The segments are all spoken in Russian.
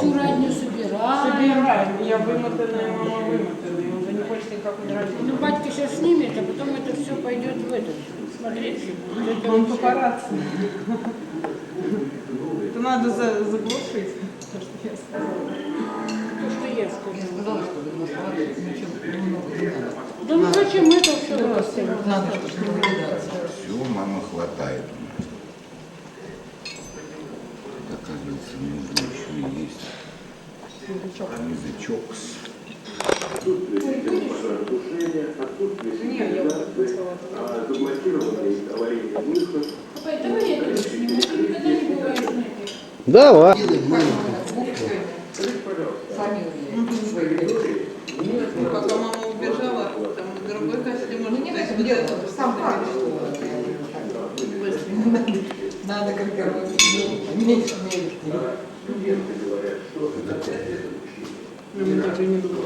всю радню собираем. Собираем. Я вымотанная, мама вымотанная. Он же не хочет никак удрать. Ну, батька сейчас снимет, а потом это все пойдет в этот. Смотреть. Это Он папарацци. Это надо за- заглушить, то, что я сказала. То, что я. Сказала. Да ну зачем это все. Все, мама хватает у нас. Еще есть язычок. Папа, давай сниму. Ты никогда не бываешь на этой. Давай. Фамилии свои. Пока мама убежала, там другой костюм, может, Не быть, надо делать, сам факт, что надо как меньше мерить. Ну, мы даже не думали.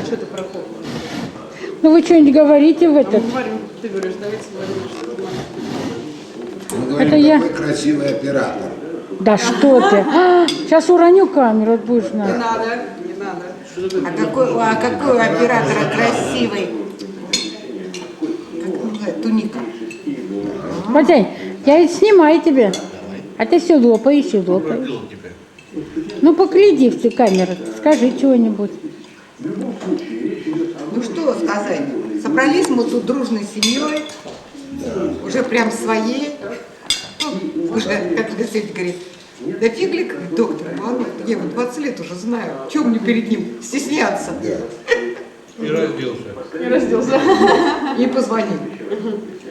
А что ты проход? Ну вы что-нибудь говорите в А мы этот? говорим, ты говоришь, давайте говорим, что Мы говорим, Это я. какой красивый оператор. Да что ты? А, сейчас уроню камеру, будешь Не знать. надо, не надо. А какой, а какой у оператора красивый? Как называется? Туника. Батянь, я ведь снимаю тебя. А ты все лопаешь и лопаешь. Ну погляди в ты камеру, скажи чего-нибудь. Ну что сказать? Собрались мы тут дружной семьей, уже прям своей. Ну, Уже, как Лисеть говорит, да фиглик, доктор я его 20 лет уже знаю. Чем мне перед ним стесняться? И разделся. Не разделся. И позвонил.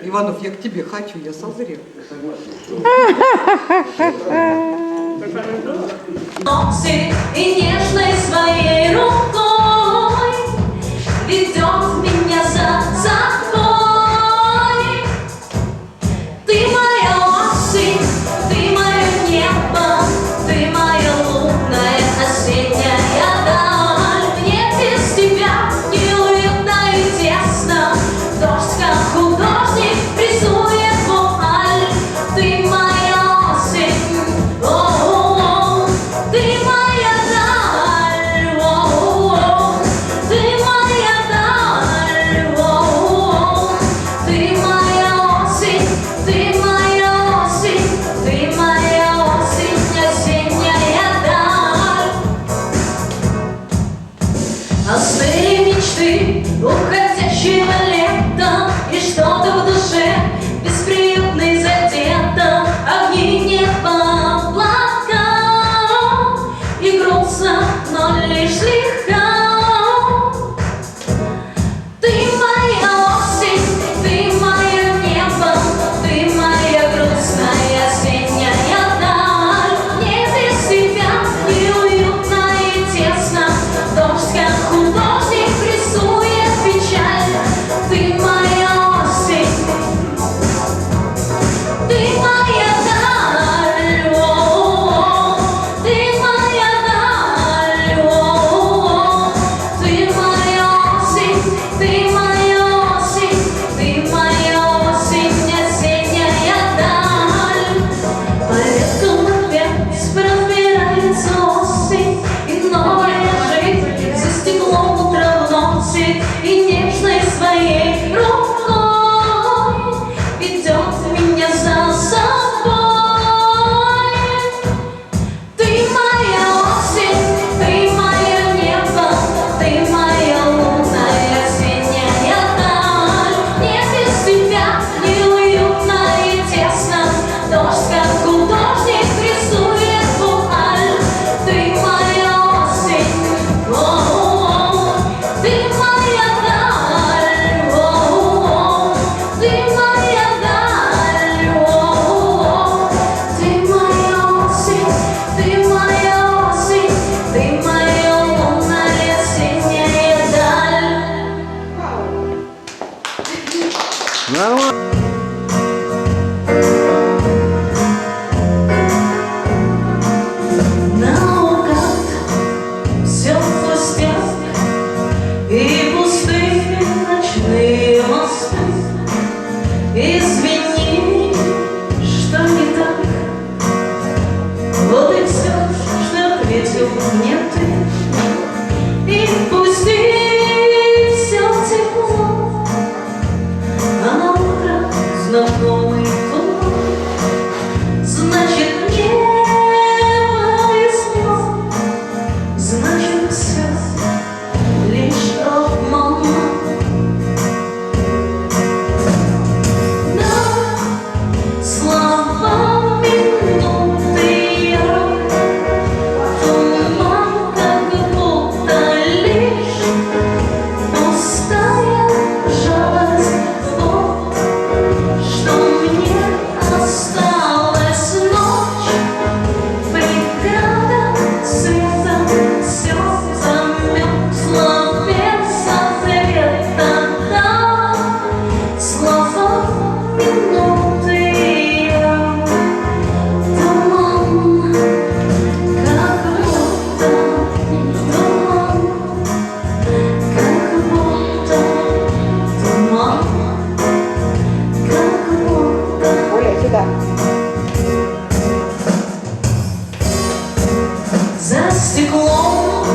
Иванов, я к тебе хочу, я созрел. носит и нежной своей рукой ведет Nada más. За стеклом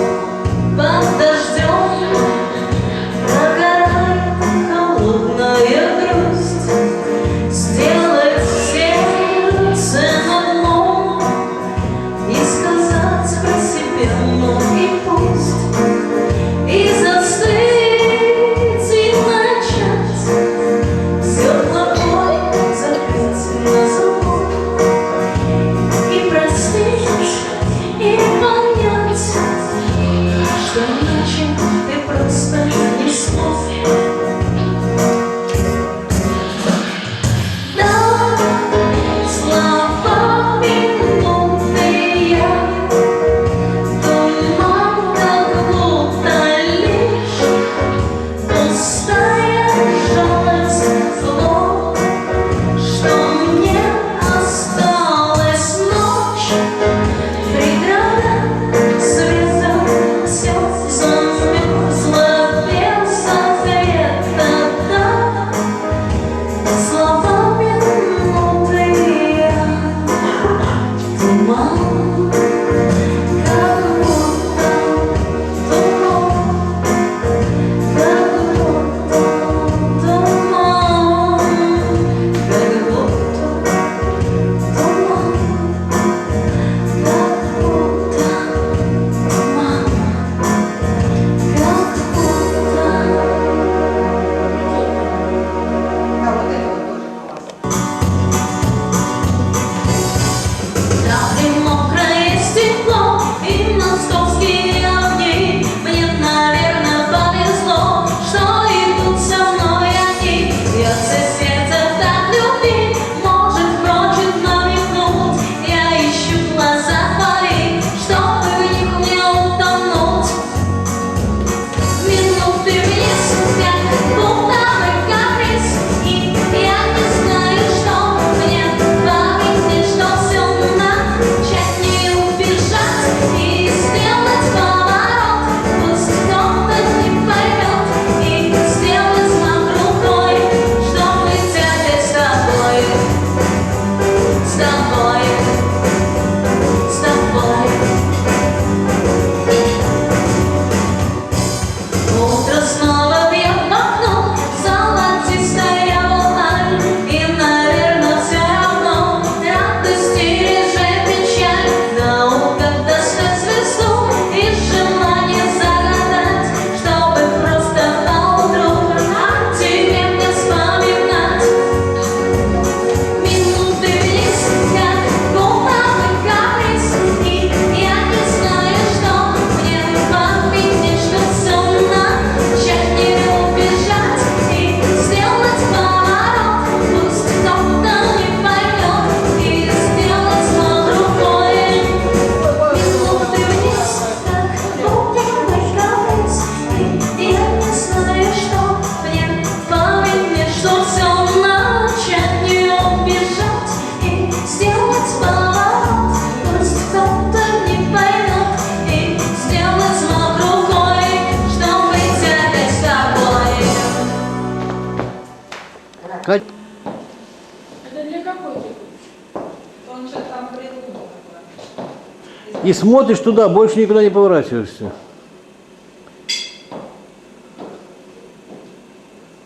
И смотришь туда, больше никуда не поворачиваешься.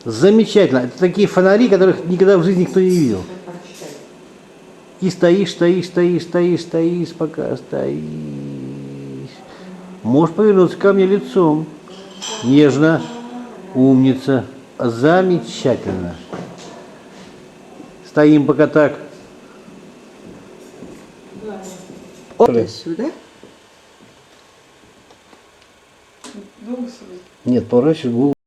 Замечательно. Это такие фонари, которых никогда в жизни никто не видел. И стоишь, стоишь, стоишь, стоишь, стоишь, пока стоишь. Можешь повернуться ко мне лицом. Нежно. Умница. Замечательно. Стоим пока так. Сюда? Нет, поворачивай голову.